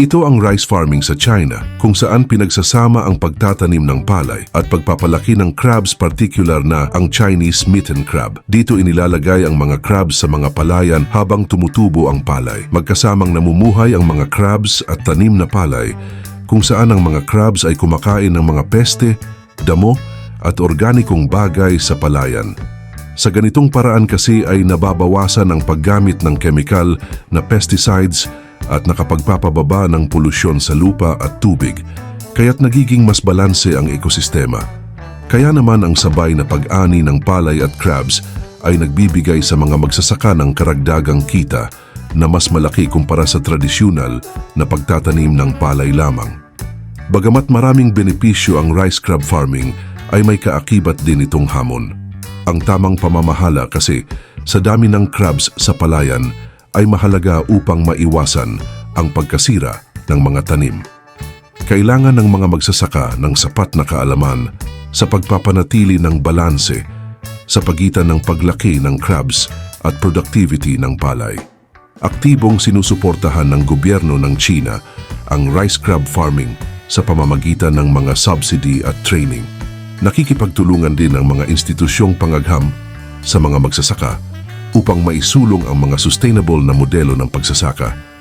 Ito ang rice farming sa China kung saan pinagsasama ang pagtatanim ng palay at pagpapalaki ng crabs particular na ang Chinese mitten crab. Dito inilalagay ang mga crabs sa mga palayan habang tumutubo ang palay. Magkasamang namumuhay ang mga crabs at tanim na palay kung saan ang mga crabs ay kumakain ng mga peste, damo at organikong bagay sa palayan. Sa ganitong paraan kasi ay nababawasan ang paggamit ng kemikal na pesticides at nakapagpapababa ng polusyon sa lupa at tubig, kaya't nagiging mas balanse ang ekosistema. Kaya naman ang sabay na pag-ani ng palay at crabs ay nagbibigay sa mga magsasaka ng karagdagang kita na mas malaki kumpara sa tradisyonal na pagtatanim ng palay lamang. Bagamat maraming benepisyo ang rice crab farming, ay may kaakibat din itong hamon. Ang tamang pamamahala kasi sa dami ng crabs sa palayan ay mahalaga upang maiwasan ang pagkasira ng mga tanim. Kailangan ng mga magsasaka ng sapat na kaalaman sa pagpapanatili ng balanse sa pagitan ng paglaki ng crabs at productivity ng palay. Aktibong sinusuportahan ng gobyerno ng China ang rice crab farming sa pamamagitan ng mga subsidy at training. Nakikipagtulungan din ang mga institusyong pangagham sa mga magsasaka upang maisulong ang mga sustainable na modelo ng pagsasaka